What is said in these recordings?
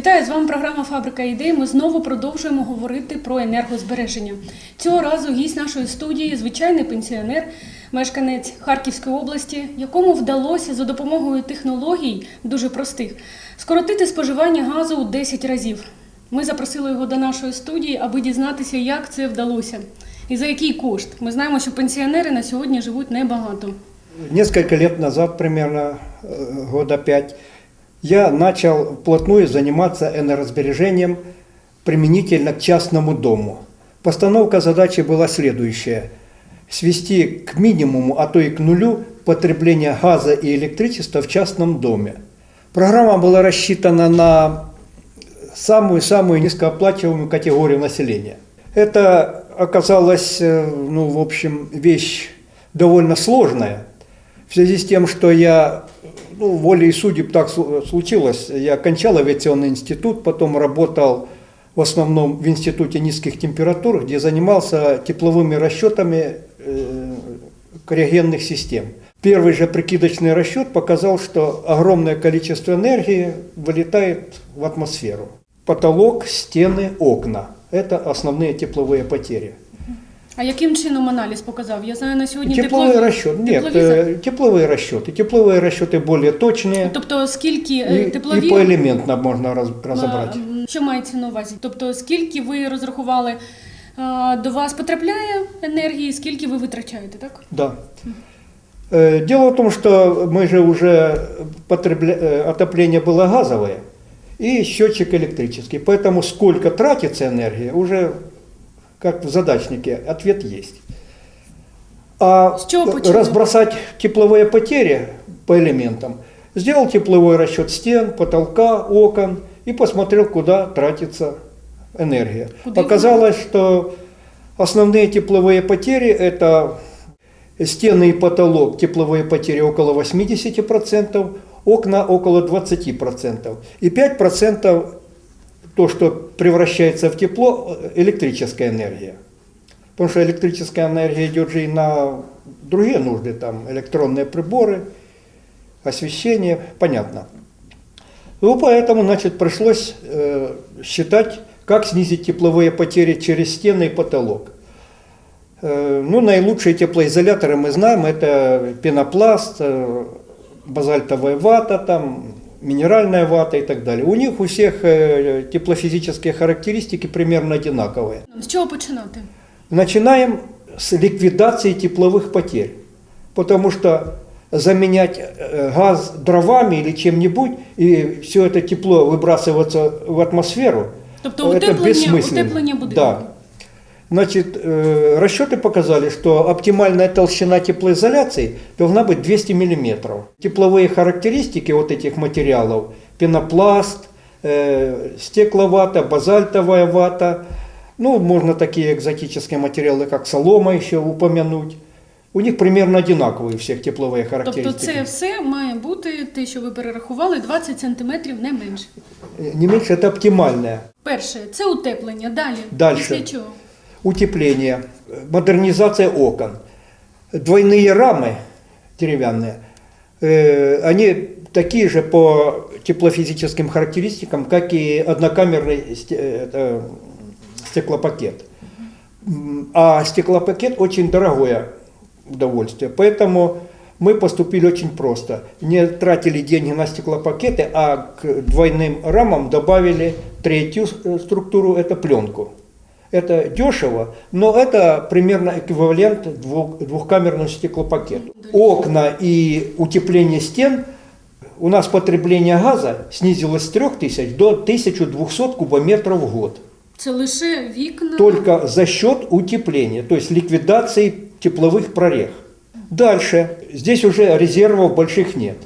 Вітаю з вами програма Фабрика ідей. Ми знову продовжуємо говорити про енергозбереження. Цього разу гість нашої студії звичайний пенсіонер, мешканець Харківської області, якому вдалося за допомогою технологій дуже простих скоротити споживання газу у 10 разів. Ми запросили його до нашої студії, аби дізнатися, як це вдалося і за який кошт. Ми знаємо, що пенсіонери на сьогодні живуть небагато. Несколько лет назад, примерно э, года пять, я начал вплотную заниматься энергосбережением применительно к частному дому. Постановка задачи была следующая. Свести к минимуму, а то и к нулю потребление газа и электричества в частном доме. Программа была рассчитана на самую-самую низкооплачиваемую категорию населения. Это оказалось, э, ну, в общем, вещь довольно сложная. В связи с тем, что я, ну, волей судеб так слу- случилось, я окончал авиационный институт, потом работал в основном в институте низких температур, где занимался тепловыми расчетами э, криогенных систем. Первый же прикидочный расчет показал, что огромное количество энергии вылетает в атмосферу. Потолок, стены, окна – это основные тепловые потери. А яким чином аналіз показав? Я знаю на сьогодні Тепловой теплові- расчет. Нет, тепловізор. э, тепловые расчеты. Тепловые расчеты более точные. Тобто скільки е, И, теплові и поэлементно можно раз- разобрать. А, м, Що мається на увазі? Тобто, скільки ви розрахували а, до вас потрапляє енергії, скільки ви витрачаєте, так? Да. Э, Дело в том, что мы же уже потребля... э, отопление было газовое и счетчик электрический. Поэтому сколько тратится энергии, уже как в задачнике ответ есть. А С чего почему? разбросать тепловые потери по элементам, сделал тепловой расчет стен, потолка, окон и посмотрел, куда тратится энергия. Куда Оказалось, что основные тепловые потери это стены и потолок, тепловые потери около 80%, окна около 20%. И 5% то, что превращается в тепло, электрическая энергия. Потому что электрическая энергия идет же и на другие нужды, там электронные приборы, освещение, понятно. Ну, поэтому, значит, пришлось э, считать, как снизить тепловые потери через стены и потолок. Э, ну, наилучшие теплоизоляторы мы знаем, это пенопласт, э, базальтовая вата, там, минеральная вата и так далее. У них у всех э, теплофизические характеристики примерно одинаковые. З чого починати? Начинаем с ликвидации тепловых потерь. Потому что заменять э, газ дровами или чем-нибудь, и все это тепло выбрасываться в атмосферу, Тобто это утеплення, бессмысленно. утеплення будинку. Да. Значит, э, расчеты показали, что оптимальная толщина теплоизоляции должна быть 200 мм. Тепловые характеристики вот этих материалов, пенопласт, э, стекловата, базальтовая вата, ну, можно такие экзотические материалы, как солома еще упомянуть. У них примерно одинаковые всех тепловые Тобто характеристики. це все має бути те, що ви перерахували, 20 сантиметрів не менше. Э, Не меньше, это оптимальное. Перше, це утеплення. Далі. Дальше. Після чого? Утепление, модернизация окон, двойные рамы деревянные, э, они такие же по теплофизическим характеристикам, как и однокамерный э, стеклопакет. А стеклопакет очень дорогое удовольствие, поэтому мы поступили очень просто. Не тратили деньги на стеклопакеты, а к двойным рамам добавили третью структуру, это пленку. Это дешево, но это примерно эквивалент двух, двухкамерному стеклопакету. Окна и утепление стен у нас потребление газа снизилось с 3000 до 1200 кубометров в год. Це лише вікна. Только за счет утепления, то есть ликвидации тепловых прорех. Дальше, здесь уже резервов больших нет.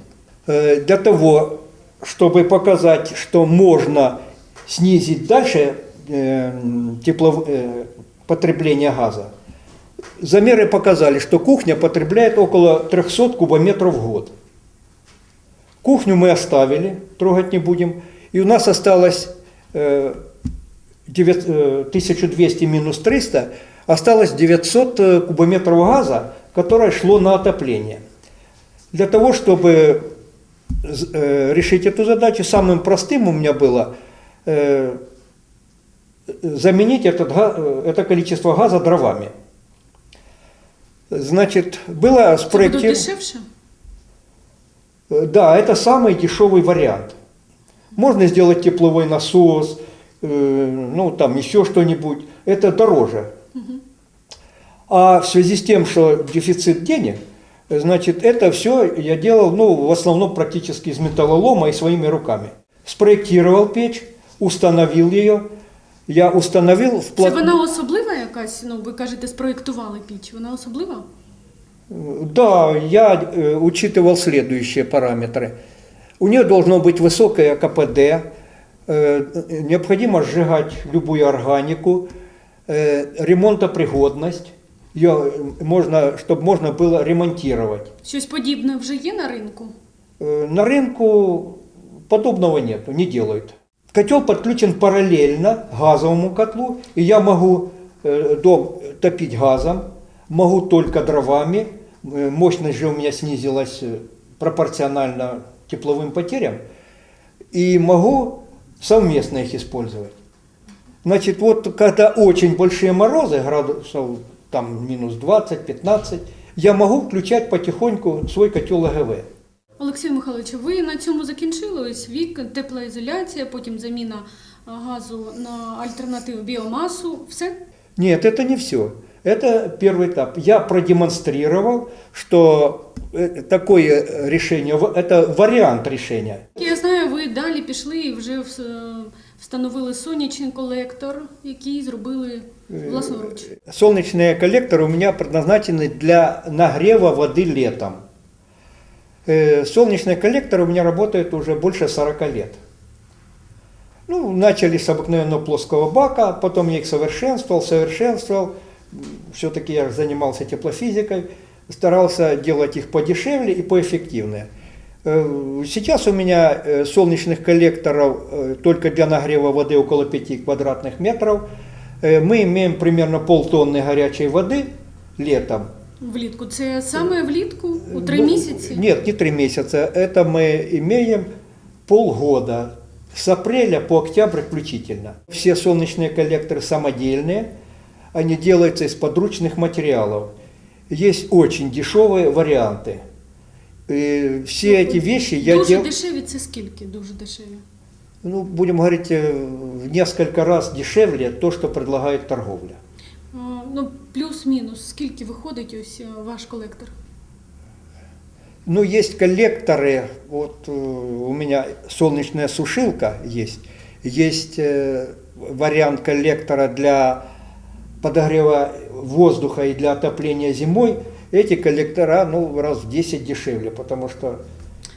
Э, Для того, чтобы показать, что можно снизить дальше э, теплов- э, потребление газа, замеры показали, что кухня потребляет около 300 кубометров в год. Кухню мы оставили, трогать не будем. И у нас осталось э, девят- э, 1200 минус 300, осталось 900 э, кубометров газа, которое шло на отопление. Для того, чтобы з- э, решить эту задачу, самым простым у меня было э, заменить этот, это количество газа дровами. Значит, было спроектировано... дешевше? Э, Да, это самый дешевый вариант. Можно сделать тепловой насос, э, ну там еще что-нибудь. Это дороже. А в связи с тем, что дефицит денег, значит, это все я делал, ну, в основном практически из металлолома и своими руками. Спроектировал печь, установил ее. Я установил Це вплотную. вона особлива якась? Ну, ви кажете, спроєктували піч. Вона особлива? Да, я э, учитывал следующие параметры. У нее должно быть высокое КПД, э, необходимо сжигать любую органику, э, ремонтопригодность, ее можно, чтобы можно было ремонтировать. Щось подібне вже є на ринку? Э, На рынку подобного нету, не делают. Котел подключен параллельно газовому котлу, и я могу э, дом топить газом, могу только дровами. Э, Мощность же у меня снизилась э, пропорционально тепловым потерям, и могу совместно их использовать. Значит, вот когда очень большие морозы, градусов там минус 20-15, я могу включать потихоньку свой котел АГВ. Олексій Михайлович, ви на цьому закінчили ось вік, теплоізоляція, потім заміна а, газу на альтернативу біомасу. Все? Нет, это не все. Это первый этап. Я продемонстрировал, что э, такое решение, в- это вариант решения. Я знаю, ви далі пішли і вже вс- встановили сонячний колектор, який зробили власноруч. Солнечные коллекторы у меня предназначены для нагрева воды летом. Э, Солнечные коллекторы у меня работают уже больше 40 лет. Ну, начали с обыкновенного плоского бака, потом я их совершенствовал, совершенствовал. Все-таки я занимался теплофизикой, старался делать их подешевле и поэффективнее. Э, Сейчас у меня э, солнечных коллекторов только для нагрева воды около 5 квадратных метров. Мы имеем примерно полтонны горячей воды летом. Влітку. Це саме влітку у три Ну, місяці? Нет, не три месяца. Это мы имеем полгода. С апреля по октябрь включительно. Все солнечные коллекторы самодельные. Они делаются из подручных материалов. Есть очень дешевые варианты. И все эти вещи я Дуже делал, дешеві це скільки? Дуже дешеві. ну, будем говорить, э, в несколько раз дешевле то, что предлагает торговля. А, Ну, плюс-мінус, скільки виходить ось е, ваш колектор? Ну, есть коллекторы, вот э, у меня солнечная сушилка есть, есть э, вариант коллектора для подогрева воздуха и для отопления зимой. Эти коллектора, ну, раз в 10 дешевле, потому что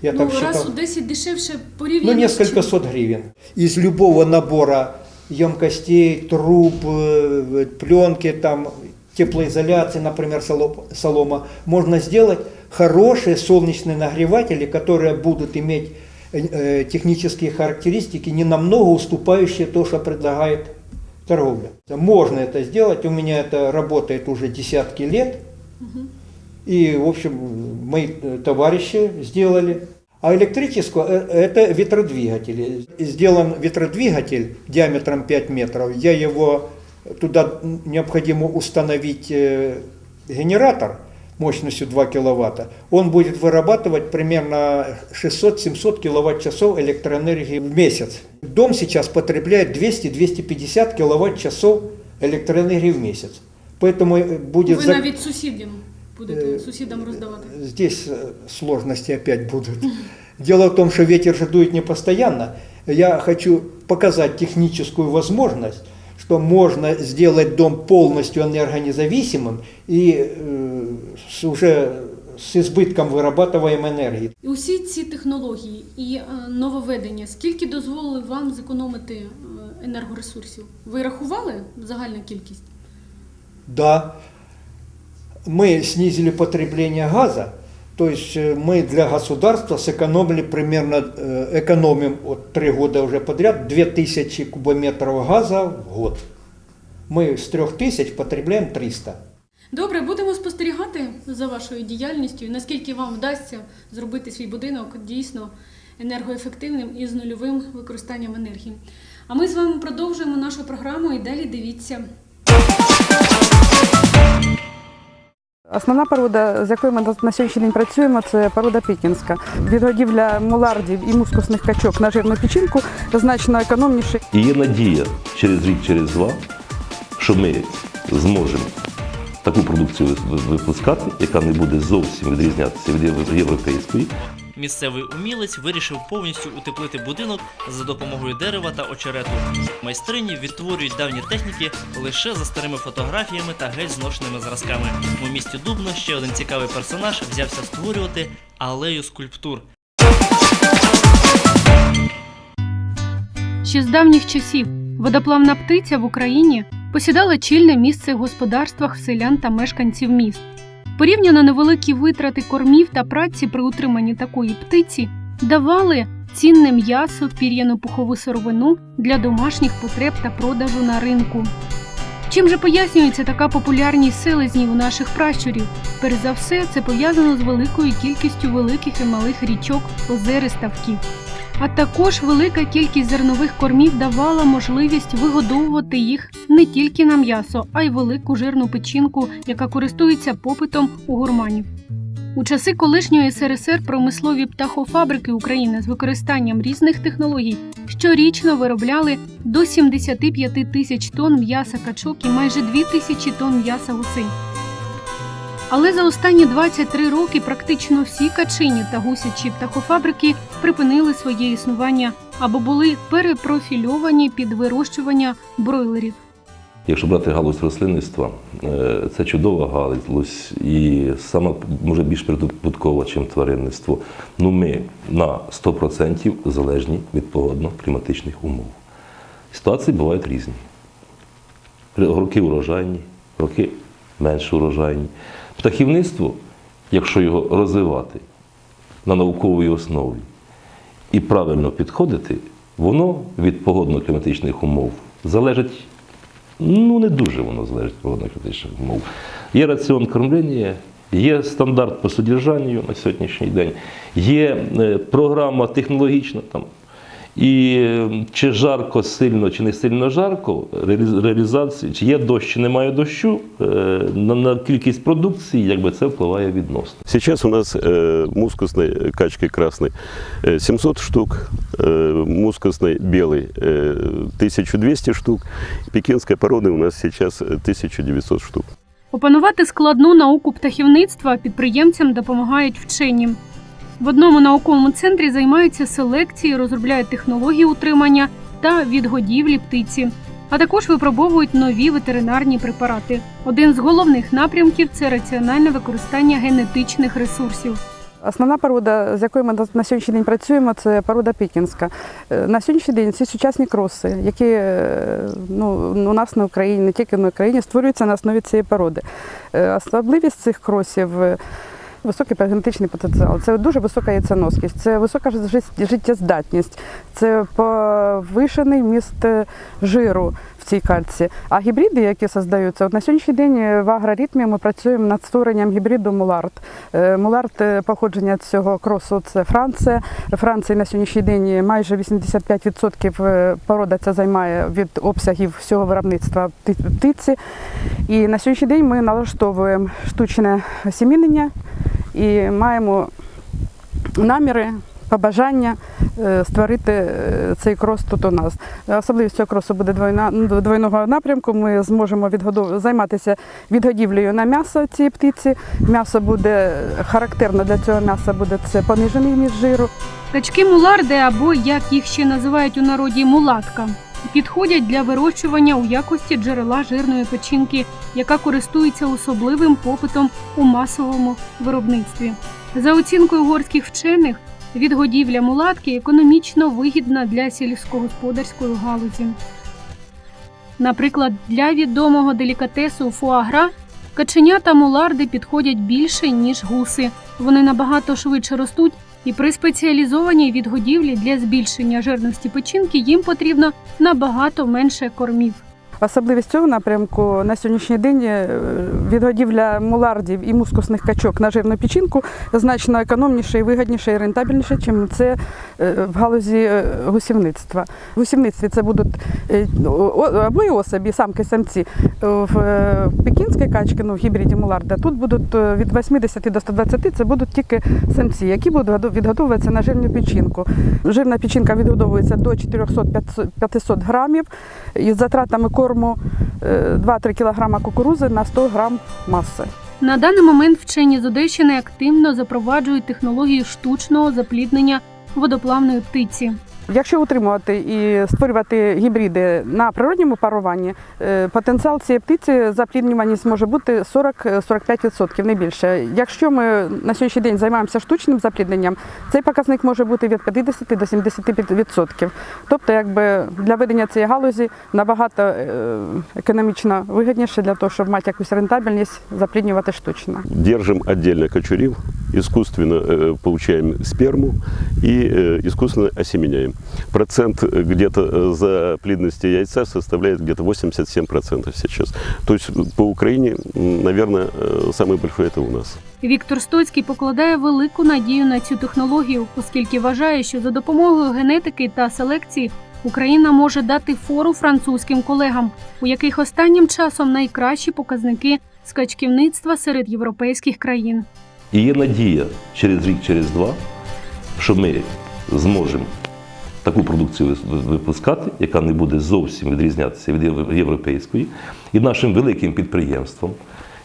я ну, там раз считал, у 10 дешевше порівняно. ну, з несколько чим? сот гривен. Из любого набора емкостей, труб, э, пленки, там, теплоизоляции, например, соло- солома, можно сделать хорошие солнечные нагреватели, которые будут иметь э, э, технические характеристики, не намного уступающие то, что предлагает торговля. Можно это сделать, у меня это работает уже десятки лет. И, в общем, мои товарищи сделали. А электрического э, это ветродвигатели. Сделан ветродвигатель диаметром 5 метров. Я его туда необходимо установить э, генератор мощностью 2 киловатта. Он будет вырабатывать примерно 600-700 киловатт-часов электроэнергии в месяц. Дом сейчас потребляет 200-250 киловатт-часов электроэнергии в месяц. Поэтому э, будет... За- навіть сусідям будете Е, сусідам роздавати. Здесь э, сложности опять будут. Дело в том, что ветер же дует не постоянно. Я хочу показать техническую возможность, что можно сделать дом полностью энергонезависимым и э, с уже с избытком вырабатываемой энергии. І усі ці технології і е, нововведення, скільки дозволили вам зекономити е, енергоресурсів? Ви рахували загальну кількість? Да, мы снизили потребление газа, то есть э, мы для государства сэкономили примерно, э, экономим вот три года уже подряд 2000 кубометров газа в год. Мы с 3000 потребляем 300. Добре, будемо спостерігати за вашою діяльністю і наскільки вам вдасться зробити свій будинок дійсно енергоефективним і з нульовим використанням енергії. А ми з вами продовжуємо нашу програму і далі дивіться. Основна порода, з якою ми на- сьогоднішній день працюємо, це порода пікінська. Відгодівля мулардів і мускусних качок на жирну печінку значно економніше. І є надія через рік, через два, що ми зможемо таку продукцію випускати, яка не буде зовсім відрізнятися від європейської. Місцевий умілець вирішив повністю утеплити будинок за допомогою дерева та очерету. Майстрині відтворюють давні техніки лише за старими фотографіями та геть зношеними зразками. У місті Дубно ще один цікавий персонаж взявся створювати алею скульптур. Ще з давніх часів водоплавна птиця в Україні посідала чільне місце в господарствах селян та мешканців міст. Порівняно невеликі витрати кормів та праці при утриманні такої птиці давали цінне м'ясо, пір'яну пухову сировину для домашніх потреб та продажу на ринку. Чим же пояснюється така популярність селезнів у наших пращурів? Перш за все, це пов'язано з великою кількістю великих і малих річок, озер і ставків. А також велика кількість зернових кормів давала можливість вигодовувати їх не тільки на м'ясо, а й велику жирну печінку, яка користується попитом у гурманів. У часи колишньої СРСР промислові птахофабрики України з використанням різних технологій щорічно виробляли до 75 тисяч тонн м'яса качок і майже 2 тисячі тонн м'яса гусей. Але за останні 23 роки практично всі качині та гусячі птахофабрики припинили своє існування або були перепрофільовані під вирощування бройлерів. Якщо брати галузь рослинництва, е, це чудова галузь і сама може більш прибуткова, ніж тваринництво. Ну ми на 100% залежні від погодно-кліматичних умов. Ситуації бувають різні. Роки урожайні, роки менш урожайні. Птахівництво, якщо його розвивати на науковій основі і правильно підходити, воно від погодно-кліматичних умов залежить Ну, не дуже воно залежить від погодно-кліматичних умов. Є раціон кормлення, є стандарт по содержанню на сьогоднішній день, є е, програма технологічна там. І е, чи жарко сильно, чи не сильно жарко, реаліз- реалізація, чи є дощ, чи немає дощу, е, на, на кількість продукції, якби це впливає відносно. Сейчас у нас э, мускусной качки красной э, 700 штук, э, мускусной белой э, 1200 штук, пекинской породы у нас сейчас э, 1900 штук. Опанувати складну науку птахівництва підприємцям допомагають вчені. В одному науковому центрі займаються селекцією, розробляють технології утримання та відгодівлі птиці, а також випробовують нові ветеринарні препарати. Один з головних напрямків це раціональне використання генетичних ресурсів. Основна порода, з якою ми на- сьогоднішній день працюємо, це порода пекінська. Е, На сьогоднішній день ці сучасні кроси, які е, ну, у нас на Україні, не тільки на Україні, створюються на основі цієї породи. Е, Особливість цих кросів. Е, Високий генетичний потенціал, це дуже висока яйценоскість, це висока життєздатність, це повишений міст е, жиру в цій кальці. А гібриди, які создаються, от на сьогоднішній день в агроритмі ми працюємо над створенням гібриду Мулард. Е, Мулард е, походження цього кросу це Франція. Франції на сьогоднішній день майже 85% е, порода ця займає від обсягів всього виробництва птиці. І на сьогоднішній день ми налаштовуємо штучне осімінення і маємо наміри. Побажання е, створити е, цей крос тут у нас. Особливість цього кросу буде двойна, ну, двойного напрямку. Ми зможемо відгодов... займатися відгодівлею на м'ясо цієї птиці. М'ясо буде характерно для цього м'яса буде це понижений міст жиру. Качки муларди, або як їх ще називають у народі мулатка, підходять для вирощування у якості джерела жирної печінки, яка користується особливим попитом у масовому виробництві. За оцінкою угорських вчених, відгодівля мулатки економічно вигідна для сільськогосподарської галузі. Наприклад, для відомого делікатесу фуагра каченята муларди підходять більше, ніж гуси. Вони набагато швидше ростуть і при спеціалізованій відгодівлі для збільшення жирності печінки їм потрібно набагато менше кормів. Особливість цього напрямку на сьогоднішній день е, відгодівля мулардів і мускусних качок на жирну печінку значно економніше і вигідніше і рентабельніше, ніж це е, в галузі е, гусівництва. В гусівництві це будуть о- або особі, самки, самці. В пекінській качки, ну в гібриді муларда, тут будуть від 80 до 120, це будуть тільки самці, які будуть відгодовуватися на жирну печінку. Жирна печінка відгодовується до 400-500 грамів із затратами корму е, 2-3 кг кукурузи на 100 грам маси. На даний момент вчені з Одещини активно запроваджують технологію штучного запліднення водоплавної птиці. Якщо утримувати і створювати гібриди на природньому паруванні, е, потенціал цієї птиці запліднюваність може бути 40-45%, не більше. Якщо ми на сьогоднішній день займаємося штучним заплідненням, цей показник може бути від 50 до 75%. Тобто, якби для ведення цієї галузі набагато е, економічно вигідніше для того, щоб мати якусь рентабельність, запліднювати штучно. Держим отдельно кочурив, искусственно э, получаем сперму и э, искусственно осеменяем Процент э, где-то э, заплидности яйца составляет где-то 87% сейчас. То есть э, по Украине, м, наверное, э, самый большой это у нас. Віктор Стоцький покладає велику надію на цю технологію, оскільки вважає, що за допомогою генетики та селекції Україна може дати фору французьким колегам, у яких останнім часом найкращі показники скачківництва серед європейських країн. І є надія через рік, через два, що ми зможемо таку продукцію випускати, яка не буде зовсім відрізнятися від європейської, і нашим великим підприємствам,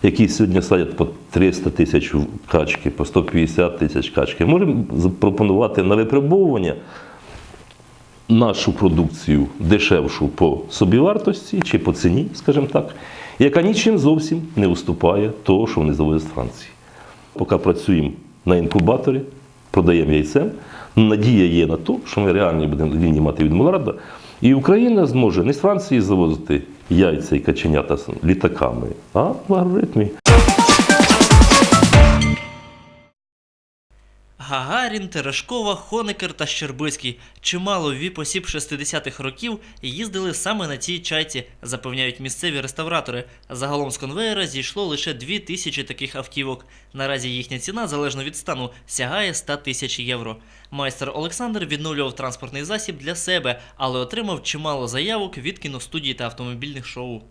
які сьогодні садять по 300 тисяч качки, по 150 тисяч качки, можемо запропонувати на випробовування нашу продукцію дешевшу по собівартості чи по ціні, скажімо так, яка нічим зовсім не уступає того, що вони завозять з Франції. Поки працюємо на інкубаторі, продаємо яйцем. Надія є на те, що ми реально будемо лінії мати від Муларда. І Україна зможе не з Франції завозити яйця і каченята літаками, а в алгоритмі Гагарін, Терешкова, Хонекер та Щербицький чимало віп-осіб 60-х років їздили саме на цій чайці, запевняють місцеві реставратори. Загалом з конвеєра зійшло лише дві тисячі таких автівок. Наразі їхня ціна, залежно від стану, сягає 100 тисяч євро. Майстер Олександр відновлював транспортний засіб для себе, але отримав чимало заявок від кіностудій та автомобільних шоу.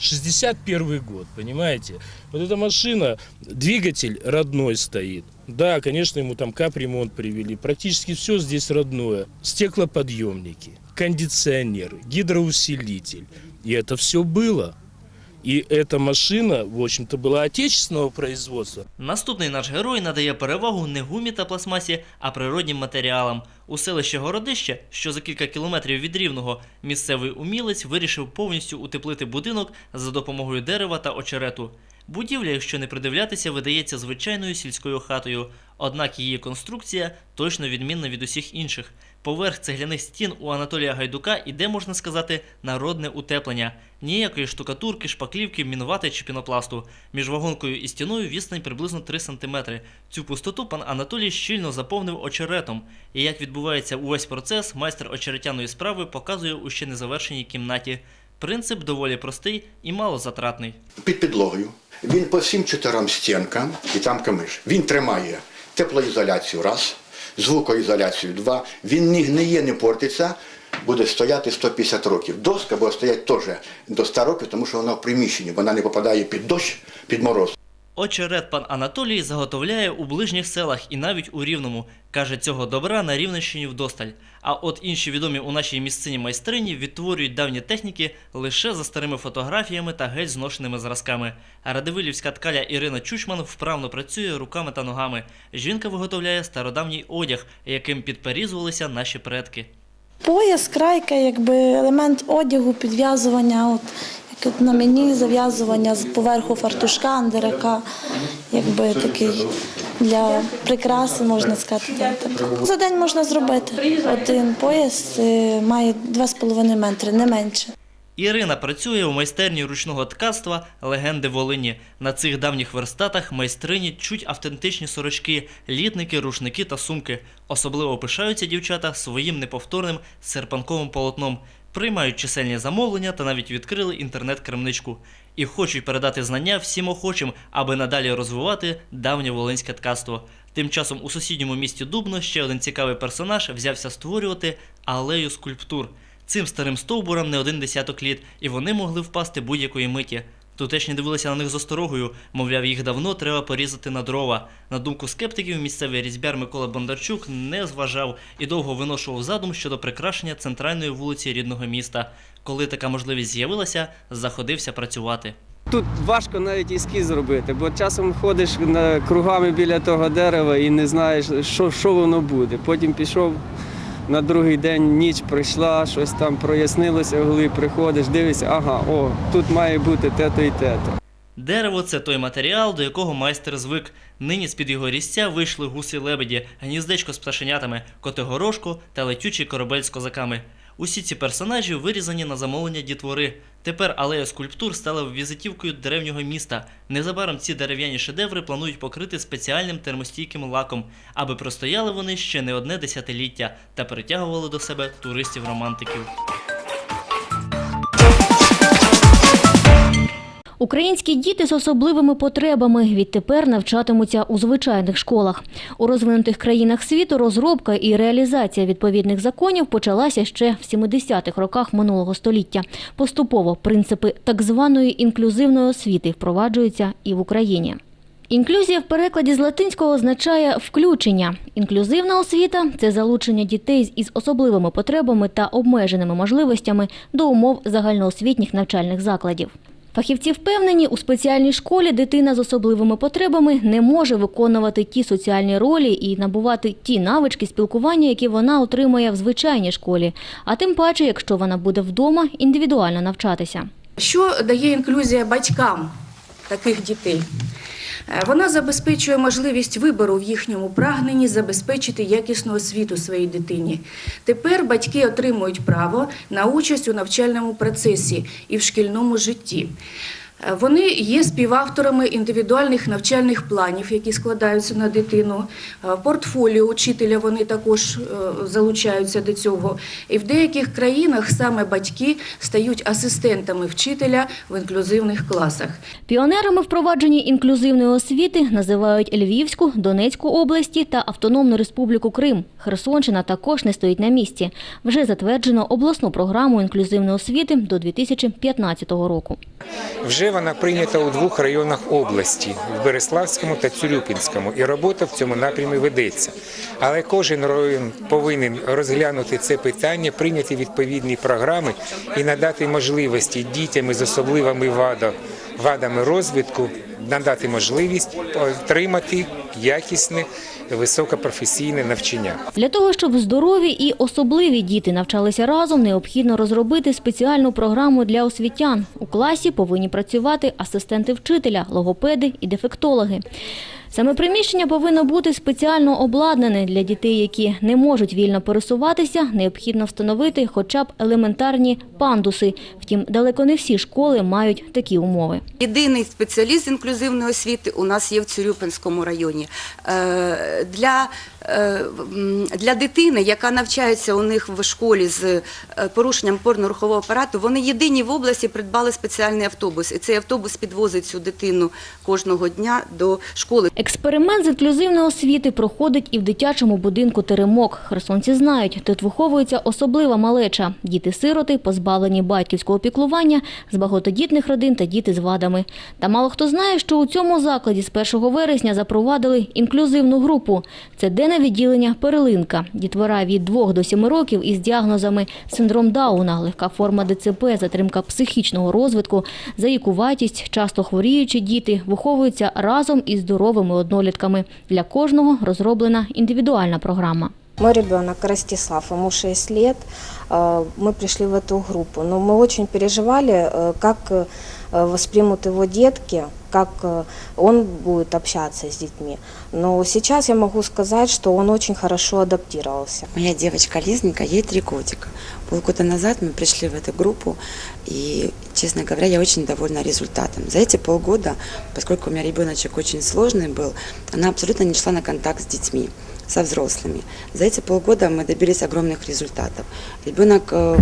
61 год, понимаете? Вот эта машина, двигатель родной стоит. Да, конечно, ему там капремонт привели. Практически все здесь родное. Стеклоподъемники, кондиционеры, гидроусилитель. И это все было. И эта машина, в общем-то, была отечественного производства. Наступний наш герой надає перевагу не гумі та пластмасі, а природнім матеріалам. У селищі Городище, що за кілька кілометрів від Рівного, місцевий умілець вирішив повністю утеплити будинок за допомогою дерева та очерету. Будівля, якщо не придивлятися, видається звичайною сільською хатою, однак її конструкція точно відмінна від усіх інших. Поверх цегляних стін у Анатолія Гайдука іде, можна сказати, народне утеплення. Ніякої штукатурки, шпаклівки, мінувати чи пінопласту. Між вагонкою і стіною відстань приблизно 3 см. Цю пустоту пан Анатолій щільно заповнив очеретом. І як відбувається увесь процес, майстер очеретяної справи показує у ще незавершеній кімнаті. Принцип доволі простий і малозатратний. під підлогою. Він по всім чотирьом стінкам і там камиш. Він тримає теплоізоляцію раз, звукоізоляцію два. Він не гниє, не портиться. Буде стояти 150 років. Доска буде стояти теж до 100 років, тому що вона в приміщенні, вона не попадає під дощ, під мороз. Очерет пан Анатолій заготовляє у ближніх селах і навіть у Рівному. Каже, цього добра на Рівненщині вдосталь. А от інші відомі у нашій місцині майстрині відтворюють давні техніки лише за старими фотографіями та геть зношеними зразками. Радивилівська ткаля Ірина Чучман вправно працює руками та ногами. Жінка виготовляє стародавній одяг, яким підперізувалися наші предки. Пояс, крайка, якби елемент одягу, підв'язування, от на мені зав'язування з поверху фартушка, андерека, якби такий для прикраси, можна сказати. Так. За день можна зробити. Один пояс е, має 2,5 метри, не менше. Ірина працює у майстерні ручного ткацтва легенди Волині. На цих давніх верстатах майстрині чуть автентичні сорочки, літники, рушники та сумки. Особливо пишаються дівчата своїм неповторним серпанковим полотном. Приймають чисельні замовлення та навіть відкрили інтернет-крамничку. І хочуть передати знання всім охочим, аби надалі розвивати давнє волинське ткацтво. Тим часом у сусідньому місті Дубно ще один цікавий персонаж взявся створювати алею скульптур. Цим старим стовбурам не один десяток літ, і вони могли впасти будь-якої миті. Тутешні дивилися на них з осторогою, мовляв, їх давно треба порізати на дрова. На думку скептиків, місцевий різьбяр Микола Бондарчук не зважав і довго виношував задум щодо прикрашення центральної вулиці рідного міста. Коли така можливість з'явилася, заходився працювати. Тут важко навіть ескіз зробити, бо часом ходиш кругами біля того дерева і не знаєш, що, що воно буде. Потім пішов на другий день, ніч прийшла, щось там прояснилося, коли приходиш, дивишся, ага, о, тут має бути те-то і те-то. Дерево це той матеріал, до якого майстер звик. Нині з-під його різця вийшли гуси лебеді, гніздечко з пташенятами, котигорошко та летючий корабель з козаками. Усі ці персонажі вирізані на замовлення дітвори. Тепер алея скульптур стала візитівкою древнього міста. Незабаром ці дерев'яні шедеври планують покрити спеціальним термостійким лаком, аби простояли вони ще не одне десятиліття та притягували до себе туристів-романтиків. Українські діти з особливими потребами відтепер навчатимуться у звичайних школах. У розвинутих країнах світу розробка і реалізація відповідних законів почалася ще в 70-х роках минулого століття. Поступово принципи так званої інклюзивної освіти впроваджуються і в Україні. Інклюзія в перекладі з латинського означає включення. Інклюзивна освіта це залучення дітей із особливими потребами та обмеженими можливостями до умов загальноосвітніх навчальних закладів. Фахівці впевнені, у спеціальній школі дитина з особливими потребами не може виконувати ті соціальні ролі і набувати ті навички спілкування, які вона отримує в звичайній школі, а тим паче, якщо вона буде вдома індивідуально навчатися. Що дає інклюзія батькам таких дітей? Е, Вона забезпечує можливість вибору в їхньому прагненні забезпечити якісну освіту своїй дитині. Тепер батьки отримують право на участь у навчальному процесі і в шкільному житті. Е, Вони є співавторами індивідуальних навчальних планів, які складаються на дитину. Е, Портфоліо учителя вони також е, залучаються до цього. І в деяких країнах саме батьки стають асистентами вчителя в інклюзивних класах. Піонерами впровадженні інклюзивної освіти називають Львівську, Донецьку області та Автономну Республіку Крим. Херсонщина також не стоїть на місці. Вже затверджено обласну програму інклюзивної освіти до 2015 року. Вже вона прийнята у двох районах області в Береславському та Цюрюпінському, і робота в цьому напрямі ведеться. Але кожен район повинен розглянути це питання, прийняти відповідні програми і надати можливості дітям із особливими вадами розвитку, надати можливість отримати якісне високопрофесійне навчання. Для того, щоб здорові і особливі діти навчалися разом, необхідно розробити спеціальну програму для освітян. У класі повинні працювати асистенти вчителя, логопеди і дефектологи. Саме приміщення повинно бути спеціально обладнане для дітей, які не можуть вільно пересуватися. Необхідно встановити хоча б елементарні пандуси. Втім, далеко не всі школи мають такі умови. Єдиний спеціаліст інклюзивної освіти у нас є в Цюрюпинському районі. Е, Для, для дитини, яка навчається у них в школі з е, порушенням опорно-рухового апарату, вони єдині в області придбали спеціальний автобус. І цей автобус підвозить цю дитину кожного дня до школи. Експеримент з інклюзивної освіти проходить і в дитячому будинку «Теремок». Херсонці знають, тут виховується особлива малеча. Діти-сироти, позбавлені батьківського піклування, з багатодітних родин та діти з вадами. Та мало хто знає, що у цьому закладі з 1 вересня запровадили інклюзивну групу. Це денне відділення «Перелинка». Дітвора від 2 до 7 років із діагнозами синдром Дауна, легка форма ДЦП, затримка психічного розвитку, заїкуватість, часто хворіючі діти виховуються разом із здоровими однолітками. Для кожного розроблена індивідуальна програма. Мой ребенок Ростислав, ему 6 лет, э, мы пришли в эту группу, но мы очень переживали, э, как э, воспримут его детки, как э, он будет общаться с детьми. Но сейчас я могу сказать, что он очень хорошо адаптировался. Моя девочка Лизненька, ей три годика. Полгода назад мы пришли в эту группу, и, честно говоря, я очень довольна результатом. За эти полгода, поскольку у меня ребеночек очень сложный был, она абсолютно не шла на контакт с детьми, со взрослыми. За эти полгода мы добились огромных результатов. Ребенок э,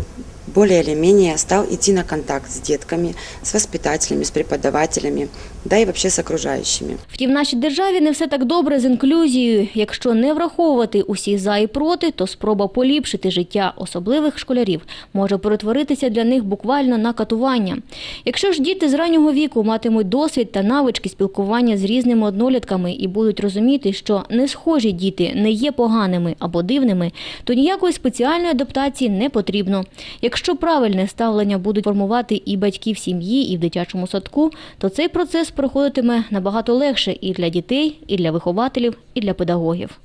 более или менее стал идти на контакт с детками, с воспитателями, с преподавателями, да и вообще с окружающими. Втім, в нашій державі не все так добре з інклюзією. Якщо не враховувати усі за і проти, то спроба поліпшити життя особливих школярів може перетворитися для них буквально на катування. Якщо ж діти з раннього віку матимуть досвід та навички спілкування з різними однолітками і будуть розуміти, що не схожі діти не є поганими або дивними, то ніякої спеціальної адаптації не потрібно. Якщо правильне ставлення будуть формувати і батьки в сім'ї, і в дитячому садку, то цей процес проходитиме набагато легше і для дітей, і для вихователів, і для педагогів.